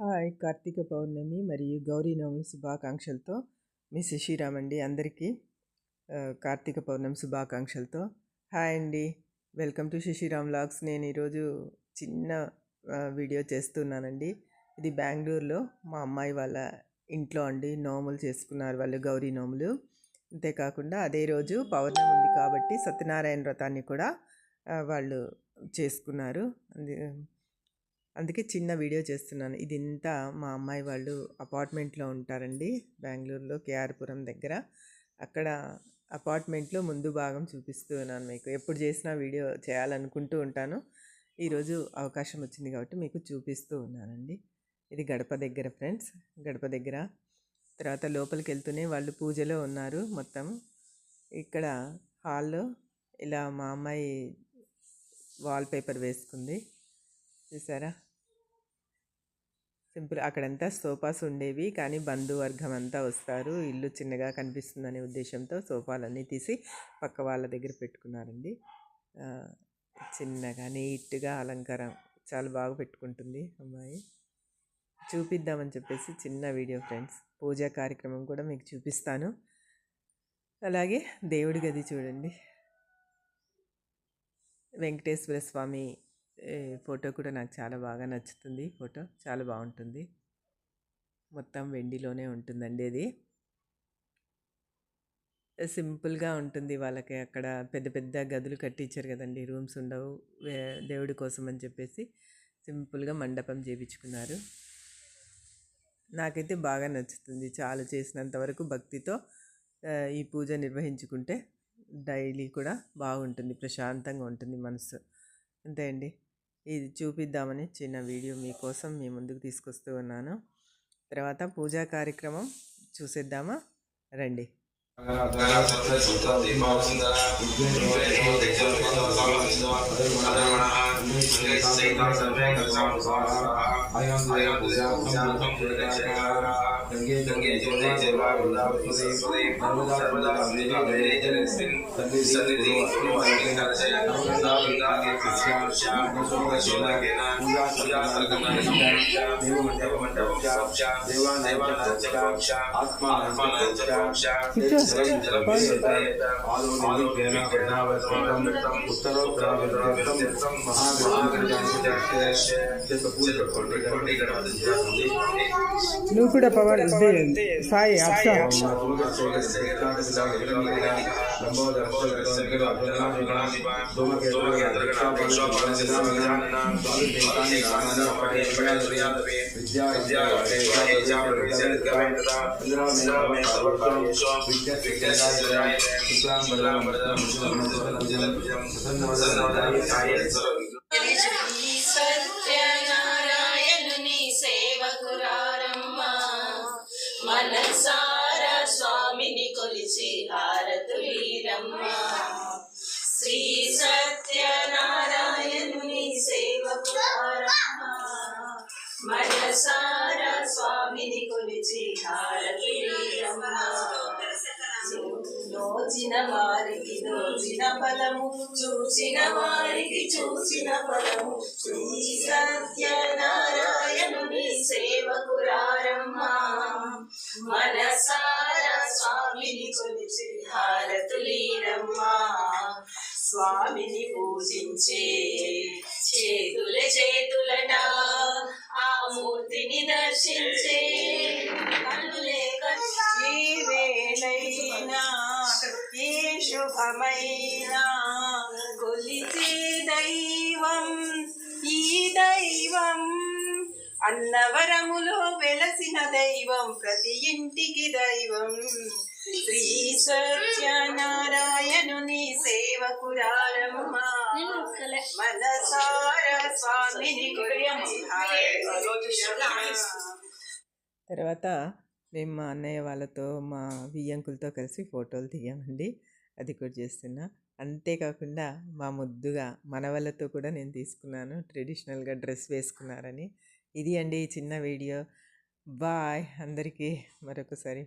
Hi! Karthika పౌర్ణమి మరియు గౌరీనవమి శుభాకాంక్షలతో మీ శశిరామ్ అండి అందరికీ కార్తీక పౌర్ణమి శుభాకాంక్షలతో. హాయ్ అండి! Welcome to Sashiram vlogs. నేను ఈరోజు చిన్న వీడియో చేస్తున్నానండి. ఇది బెంగళూరులో మా అమ్మాయి వాళ్ళ ఇంట్లో అండి. నోములు చేసుకున్నారు వాళ్ళు గౌరీ నోములు. అంతేకాకుండా అదే రోజు పౌర్ణమి ఉంది కాబట్టి సత్యనారాయణ వ్రతాన్ని కూడా వాళ్ళు చేసుకున్నారు. అందుకే చిన్న వీడియో చేస్తున్నాను. ఇది ఇంత మా అమ్మాయి వాళ్ళు అపార్ట్మెంట్లో ఉంటారండి బెంగళూరులో కేఆర్పురం దగ్గర. అక్కడ అపార్ట్మెంట్లో ముందు భాగం చూపిస్తూ ఉన్నాను మీకు. ఎప్పుడు చేసినా వీడియో చేయాలనుకుంటూ ఉంటాను. ఈరోజు అవకాశం వచ్చింది కాబట్టి మీకు చూపిస్తూ ఉన్నానండి. ఇది గడప దగ్గర ఫ్రెండ్స్ గడప దగ్గర. తర్వాత లోపలికి వెళ్తూనే వాళ్ళు పూజలో ఉన్నారు మొత్తం. ఇక్కడ హాల్లో ఇలా మా అమ్మాయి వాల్ పేపర్ వేసుకుంది. చూసారా? సింపుల్ అక్కడంతా సోఫాస్ ఉండేవి కానీ బంధువర్గం అంతా వస్తారు. ఇల్లు చిన్నగా కనిపిస్తుందనే ఉద్దేశంతో సోఫాలన్నీ తీసి పక్క వాళ్ళ దగ్గర పెట్టుకున్నారండి. చిన్నగా నీట్గా అలంకారం చాలా బాగా పెట్టుకుంటుంది అమ్మాయి. చూపిద్దామని చెప్పేసి చిన్న వీడియో ఫ్రెండ్స్. పూజా కార్యక్రమం కూడా మీకు చూపిస్తాను. అలాగే దేవుడి గది చూడండి. వెంకటేశ్వర స్వామి ఫోటో కూడా నాకు చాలా బాగా నచ్చుతుంది. ఫోటో చాలా బాగుంటుంది. మొత్తం వెండిలోనే ఉంటుందండి అది సింపుల్గా ఉంటుంది వాళ్ళకి అక్కడ పెద్ద పెద్ద గదులు కట్టించారు కదండి రూమ్స్ ఉండవు. దేవుడి కోసం అని చెప్పేసి సింపుల్గా మండపం చేయించుకున్నారు నాకైతే బాగా నచ్చుతుంది చాలా చేసినంత వరకు భక్తితో ఈ పూజ నిర్వహించుకుంటే డైలీ కూడా బాగుంటుంది ప్రశాంతంగా ఉంటుంది మనసు. అంతే అండి. ఇది చూపిద్దామని చిన్న వీడియో మీకోసం మీ ముందుకు తీసుకొస్తూ ఉన్నాను తర్వాత పూజా కార్యక్రమం చూసేద్దామా రండి गंगे गंगे जमुने जवा गोदावरी सरस्वती नर्मदा सर्वदा कावेरी गंगे जलस्मिन् सन्निधि कुरुवन्ति कर्षय नर्मदा गंगा के श्याम श्याम कुसुम शोला के ना पूजा पूजा सर्गना श्याम देव मंडप मंडप श्याम श्याम देवा नैवा श्याम श्याम आत्मा आत्मा श्याम श्याम जलम जलम विसताय आलो आलो प्रेम करना वसमतम उत्तरो द्राविद्राविद्रम महा నువ్వు కూడా పవన్ ఇది సాయి అప్సా ఈ స్వామిని కొలిచి హారతులీరమ్మా శ్రీ సత్యనారాయణుని సేవకురారమ్మా మనసారా స్వామిని కొలిచి హారతులీరమ్మా దోచిన వారికి దోచిన ఫలము చూసిన వారికి చూసిన ఫలము శ్రీ సత్యనారాయణుని సేవకురారమ్మా స్వామిని పూజించే. చేతుల చేతులట ఆ మూర్తిని దర్శించే. కన్నులే ఈ శుభమైనా కొలిచే దైవం ఈ దైవం. అన్నవరములో వెలసిన దైవం ప్రతి ఇంటికి దైవం. శ్రీ సత్యనారాయణ సేవకురారమ్మా మనసార స్వామిని తర్వాత మేము మా అన్నయ్య వాళ్ళతో మా వియ్యంకులతో కలిసి ఫోటోలు దిగామండి అది కూడా చేస్తున్నా. అంతేకాకుండా మా ముద్దుగా మనవళ్ళతో కూడా నేను తీసుకున్నాను. ట్రెడిషనల్గా డ్రెస్ వేసుకున్నారని. ఇది అండి చిన్న వీడియో. బాయ్. అందరికీ మరొకసారి